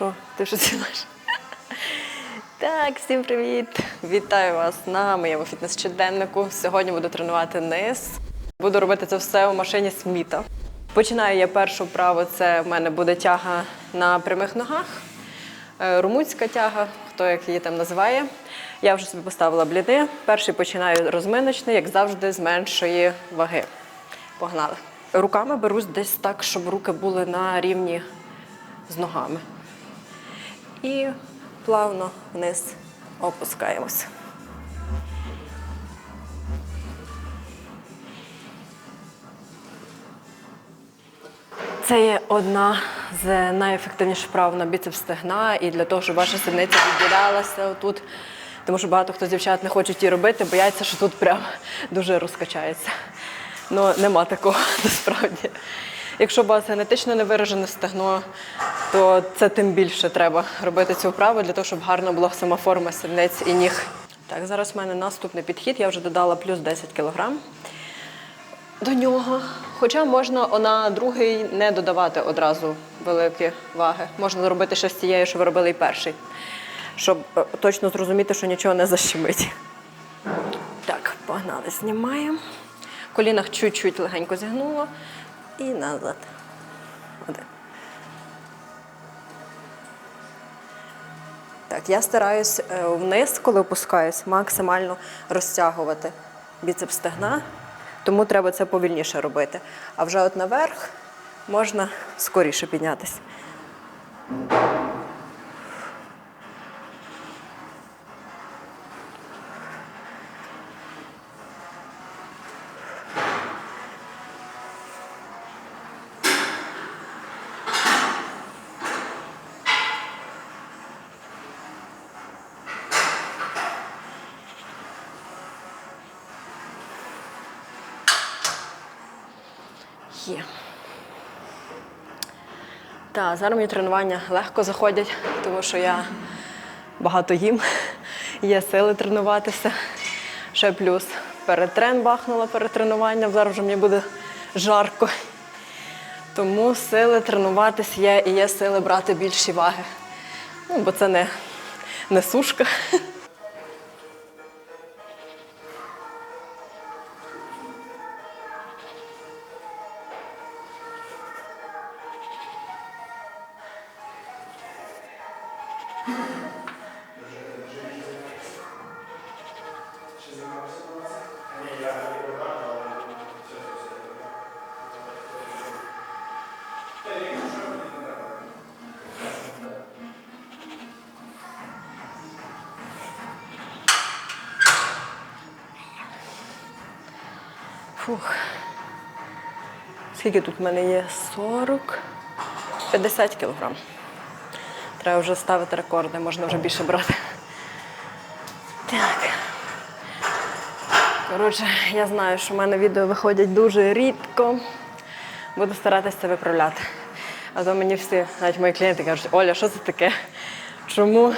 Що, ти що цілиш? Так, всім привіт! Вітаю вас на моєму фітнес-щоденнику. Сьогодні буду тренувати низ. Буду робити це все у машині Сміта. Починаю я першу вправу. Це в мене буде тяга на прямих ногах. Е, Румунська тяга, хто як її там називає. Я вже собі поставила бліди. Перший починаю розминочний, як завжди, з меншої ваги. Погнали. Руками берусь десь так, щоб руки були на рівні з ногами. І плавно вниз опускаємося. Це є одна з найефективніших вправ на біцепс стегна і для того, щоб ваша сідниця відділялася тут. Тому що багато хто з дівчат не хочуть її робити, бояться, що тут прям дуже розкачається. Ну, нема такого насправді. Якщо у вас генетично не виражене стегно, то це тим більше треба робити цю вправу для того, щоб гарно була сама форма сідниць і ніг. Так, зараз в мене наступний підхід. Я вже додала плюс 10 кілограм до нього. Хоча можна на другий не додавати одразу великі ваги. Можна зробити ще з тією, що ви робили і перший, щоб е, точно зрозуміти, що нічого не защемить. Так, погнали, знімаємо. В колінах чуть-чуть легенько зігнуло і назад. Один. Так, я стараюсь е, вниз, коли опускаюсь, максимально розтягувати біцепс стегна, тому треба це повільніше робити. А вже от наверх можна скоріше піднятися. Є. Так, зараз мені тренування легко заходять, тому що я багато їм, є сили тренуватися. Ще плюс перетрен бахнула перед тренуванням, зараз вже мені буде жарко. Тому сили тренуватись є і є сили брати більші ваги. Ну, бо це не, не сушка. Фух. Скільки тут в мене є? 40, 50 кілограм. Треба вже ставити рекорди, можна вже більше брати. Так. Коротше, я знаю, що в мене відео виходять дуже рідко. Буду старатися це виправляти. А то мені всі, навіть мої клієнти кажуть, Оля, що це таке? Чому?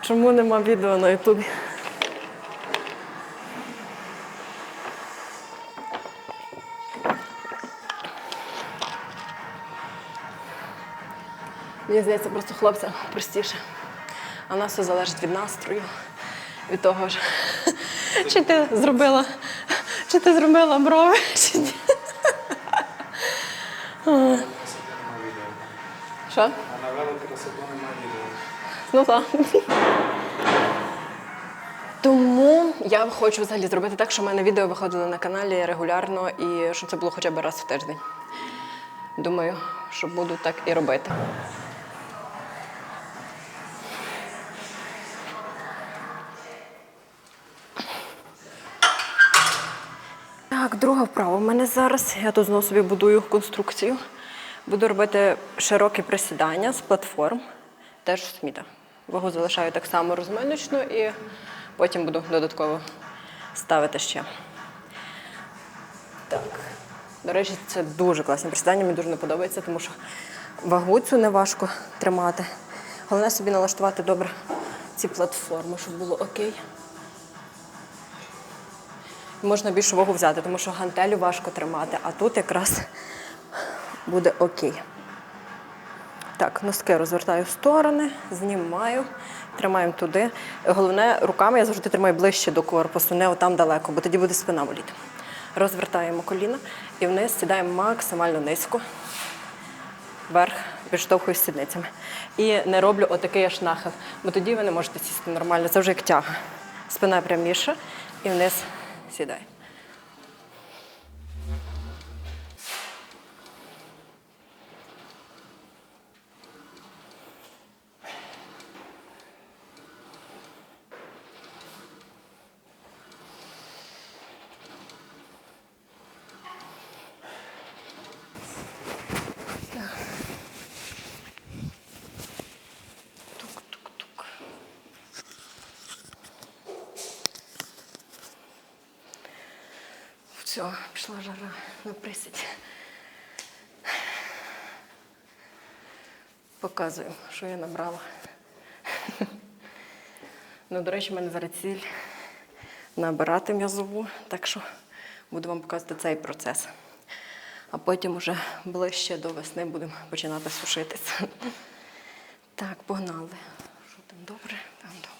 Чому нема відео на Ютубі? Мені здається, просто хлопцям простіше. А в нас все залежить від настрою, від того ж, чи ти зробила, чи ти зробила брови, чи ні. Що? А навели красоту нема відео. Ну так. Тому я хочу взагалі зробити так, щоб в мене відео виходили на каналі регулярно і щоб це було хоча б раз в тиждень. Думаю, що буду так і робити. Так, друга вправа. У мене зараз я тут знову собі будую конструкцію. Буду робити широкі присідання з платформ, теж сміта. Вагу залишаю так само розминочну і потім буду додатково ставити ще. Так. До речі, це дуже класні присідання, мені дуже не подобається, тому що вагу цю не важко тримати. Головне собі налаштувати добре ці платформи, щоб було окей. Можна більшу вагу взяти, тому що гантелю важко тримати, а тут якраз буде окей. Так, носки розвертаю в сторони, знімаю, тримаємо туди. Головне, руками я завжди тримаю ближче до корпусу, не отам далеко, бо тоді буде спина боліти. Розвертаємо коліна і вниз сідаємо максимально низько, вверх, підштовхую сідницями. І не роблю отакий аж нахил, бо тоді ви не можете сісти нормально. Це вже як тяга. Спина пряміша і вниз сідай. Все, пішла жара на присідь. Показую, що я набрала. Ну, до речі, в мене зараз ціль набирати м'язову, так що буду вам показувати цей процес. А потім уже ближче до весни будемо починати сушитися. Так, погнали. Що там добре? Там добре.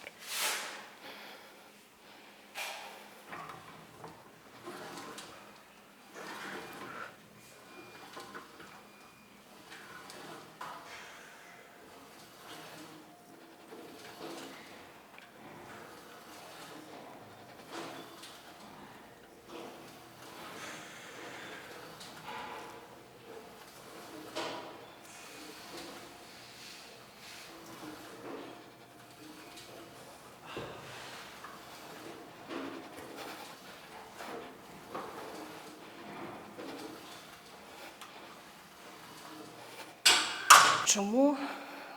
Чому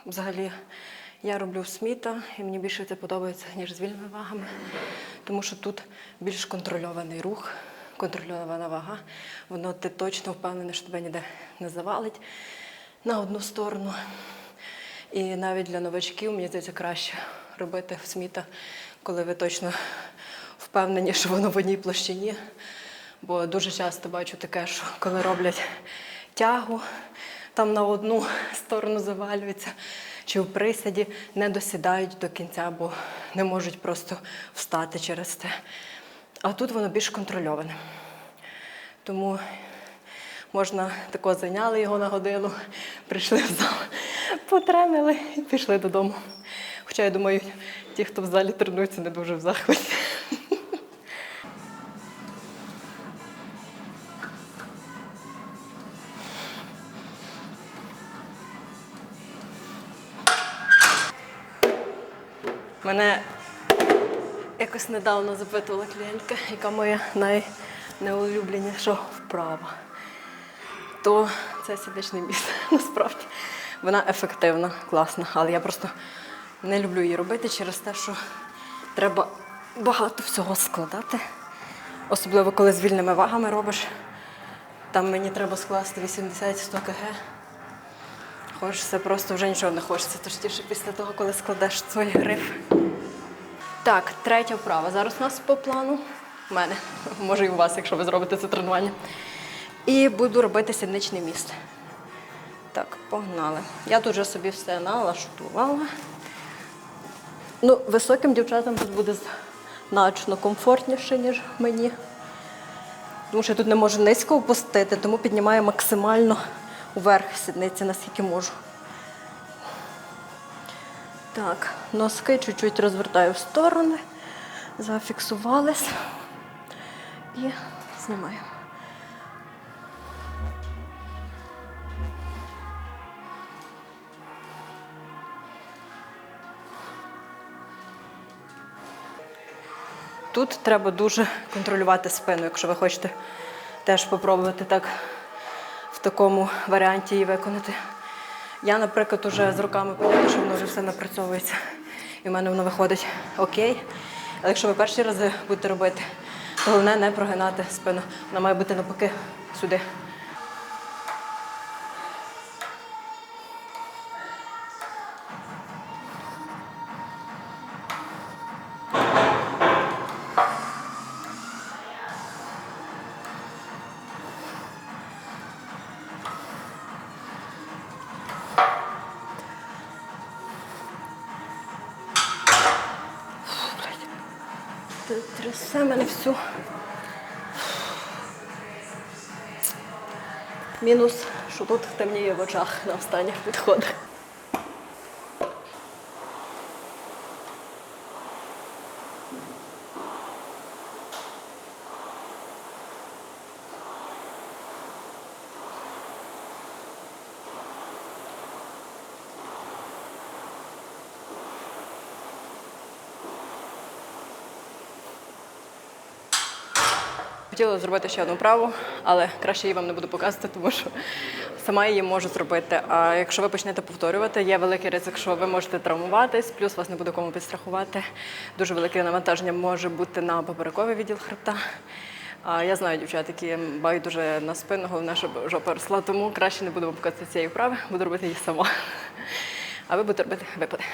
взагалі я роблю сміта, і мені більше це подобається, ніж з вільними вагами, тому що тут більш контрольований рух, контрольована вага. Воно ти точно впевнений, що тебе ніде не завалить на одну сторону. І навіть для новачків мені здається краще робити сміта, коли ви точно впевнені, що воно в одній площині. Бо дуже часто бачу таке, що коли роблять тягу, там на одну сторону завалюються, чи в присяді не досідають до кінця, бо не можуть просто встати через це. А тут воно більш контрольоване. Тому можна тако зайняли його на годину, прийшли в зал, потремили і пішли додому. Хоча я думаю, ті, хто в залі тренуються, не дуже в захваті. Якось недавно запитувала клієнтка, яка моя найнеулюбленіша вправа. То це сідничний біс. Насправді вона ефективна, класна, але я просто не люблю її робити через те, що треба багато всього складати. Особливо коли з вільними вагами робиш. Там мені треба скласти 80-100 кг. Хочеться просто вже нічого не хочеться, точніше після того, коли складеш свої гриф. Так, третя вправа. Зараз у нас по плану. У мене, може і у вас, якщо ви зробите це тренування. І буду робити сідничний міст. Так, погнали. Я тут вже собі все налаштувала. Ну, високим дівчатам тут буде значно комфортніше, ніж мені. Тому що я тут не можу низько опустити, тому піднімаю максимально вверх сідниці, наскільки можу. Так, носки чуть-чуть розвертаю в сторони, зафіксувались і знімаю. Тут треба дуже контролювати спину, якщо ви хочете теж спробувати так в такому варіанті її виконати. Я, наприклад, уже з роками поняла, що воно вже все напрацьовується. І в мене воно виходить окей. Але якщо ви перші рази будете робити, то головне не прогинати спину. Вона має бути навпаки сюди. Трясе мене всю. Мінус, що тут темніє в очах на останніх підходах. Хотіла зробити ще одну праву, але краще її вам не буду показувати, тому що сама її можу зробити. А якщо ви почнете повторювати, є великий ризик, що ви можете травмуватись, плюс вас не буде кому підстрахувати. Дуже велике навантаження може бути на поперековий відділ хребта. А я знаю дівчат, які байдуже на спину, головне, щоб жопа росла, тому краще не буду вам показувати цієї вправи, буду робити її сама. А ви будете робити випади.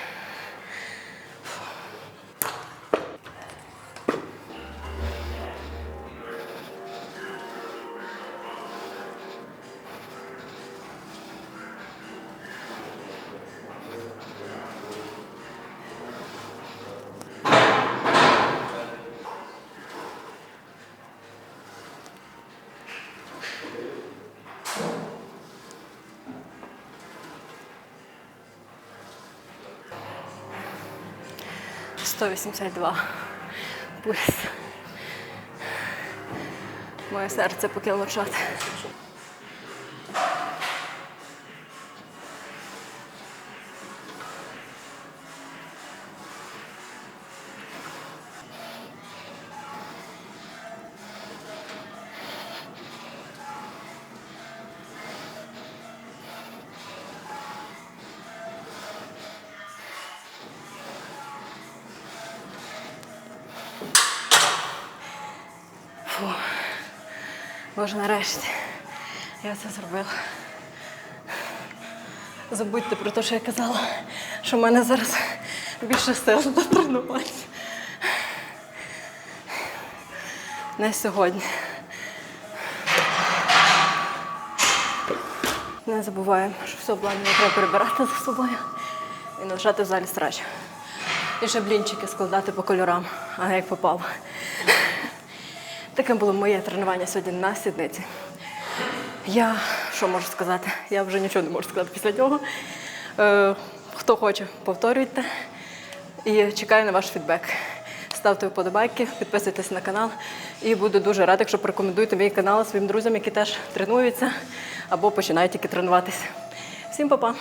182 пульс. Моє серце покинуло чат. Боже, нарешті. Я це зробила. Забудьте про те, що я казала, що в мене зараз більше сил до тренувань. Не сьогодні. Не забуваємо, що все обладнання треба перебирати за собою і не лишати в залі срач. І ще блінчики складати по кольорам, а як попало. Таким було моє тренування сьогодні на сідниці. Я що можу сказати? Я вже нічого не можу сказати після нього. Е, хто хоче, повторюйте. І чекаю на ваш фідбек. Ставте вподобайки, підписуйтесь на канал. І буду дуже рада, якщо порекомендуєте мій канал своїм друзям, які теж тренуються або починають тільки тренуватися. Всім па-па!